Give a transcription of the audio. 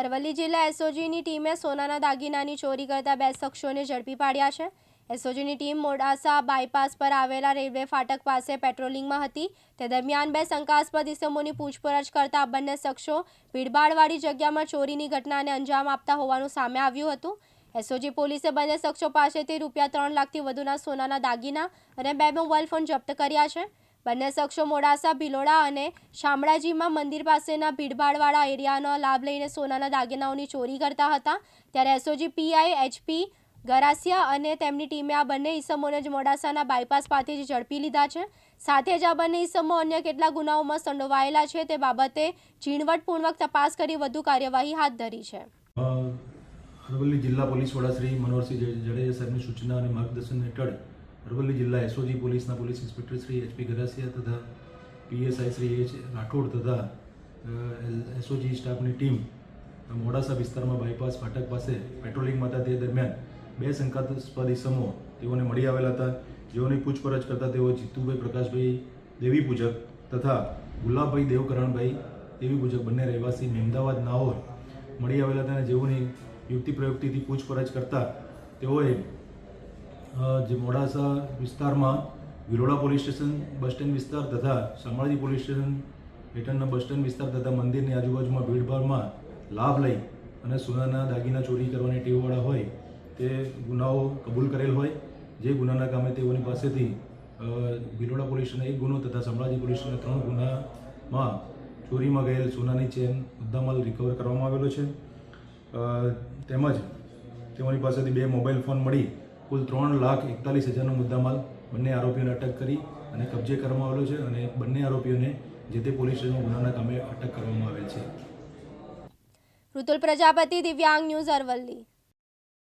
અરવલ્લી જિલ્લા એસઓજીની ટીમે સોનાના દાગીનાની ચોરી કરતા બે શખ્સોને ઝડપી પાડ્યા છે. એસઓજીની ટીમ મોડાસા બાયપાસ પર આવેલા રેલવે ફાટક પાસે પેટ્રોલિંગમાં હતી. તે દરમિયાન બે શંકાસ્પદ ઇસમોની પૂછપરછ કરતા બંને શખ્સો ભીડભાડવાળી જગ્યામાં ચોરીની ઘટનાને અંજામ આપતા હોવાનું સામે આવ્યું હતું. એસઓજી પોલીસે બંને શખ્સો પાસેથી રૂપિયા ત્રણ લાખથી વધુના સોનાના દાગીના અને બે મોબાઈલ ફોન જપ્ત કર્યા છે. બંને શખ્સો મોડાસા, ભિલોડા અને શામળાજીમાં મંદિર પાસેના ભીડભાડવાળા એરિયાનો લાભ લઈને સોનાના દાગીનાઓની ચોરી કરતા હતા. ત્યારે એસઓજી પીઆઈ એચપી ગરાસિયા અને તેમની ટીમે આ બંને ઈસમોને જ મોડાસાના બાયપાસ પાસેથી ઝડપી લીધા છે. સાથે જ આ બંને ઈસમો અન્ય કેટલા ગુનાઓમાં સંડોવાયેલા છે. તે બાબતે ઝીણવટપૂર્વક તપાસ કરી વધુ કાર્યવાહી હાથ ધરી છે. અરવલ્લી જિલ્લા પોલીસ વડા શ્રી મનોહરસિંહ જાડેજા સાહેબની સૂચના અને માર્ગદર્શન હેઠળ અરવલ્લી જિલ્લા એસઓજી પોલીસના police inspector Shri HP Garasiya તથા પીએસઆઈ શ્રી એચ રાઠોડ તથા એસઓજી સ્ટાફની ટીમ મોડાસા વિસ્તારમાં બાયપાસ ફાટક પાસે પેટ્રોલિંગમાં હતા તે દરમિયાન બે શંકાસ્પદ ઇસમો તેઓને મળી આવેલા હતા. જેઓની પૂછપરછ કરતા તેઓ જીતુભાઈ પ્રકાશભાઈ દેવી પૂજક તથા ગુલાબભાઈ દેવકરણભાઈ દેવી પૂજક બંને રહેવાસી મહેમદાવાદ નાઓર મળી આવેલા હતા અને જેઓની યુક્તિ પ્રયુક્તિથી પૂછપરછ કરતા તેઓએ જે મોડાસા વિસ્તારમાં Viroda police station, bus stand વિસ્તાર તથા શામળાજી પોલીસ સ્ટેશન હેઠળના બસ સ્ટેન્ડ વિસ્તાર તથા મંદિરની આજુબાજુમાં ભીડભાડમાં લાભ લઈ અને સોનાના દાગીના ચોરી કરવાની ટેવવાળા હોય તે ગુનાઓ કબૂલ કરેલ હોય. જે ગુનાના કામે તેઓની પાસેથી ભીલોડા પોલીસ સ્ટેશન એક ગુનો તથા શામળાજી પોલીસ સ્ટેશન ત્રણ ગુનામાં ચોરીમાં ગયેલ સોનાની ચેન મુદ્દામાલ રિકવર કરવામાં આવેલો છે. તેમજ તેઓની પાસેથી બે મોબાઈલ ફોન મળી કુલ ત્રણ લાખ એકતાલીસ હજારનો મુદ્દામાલ બંને આરોપીઓને અટક કરી અને કબજે કરવામાં આવેલો છે અને બંને આરોપીઓને જે તે પોલીસ સ્ટેશન ગુનાના કામે અટક કરવામાં આવેલ છે. ઋતુલ પ્રજાપતિ, દિવ્યાંગ ન્યૂઝ અરવલ્લી.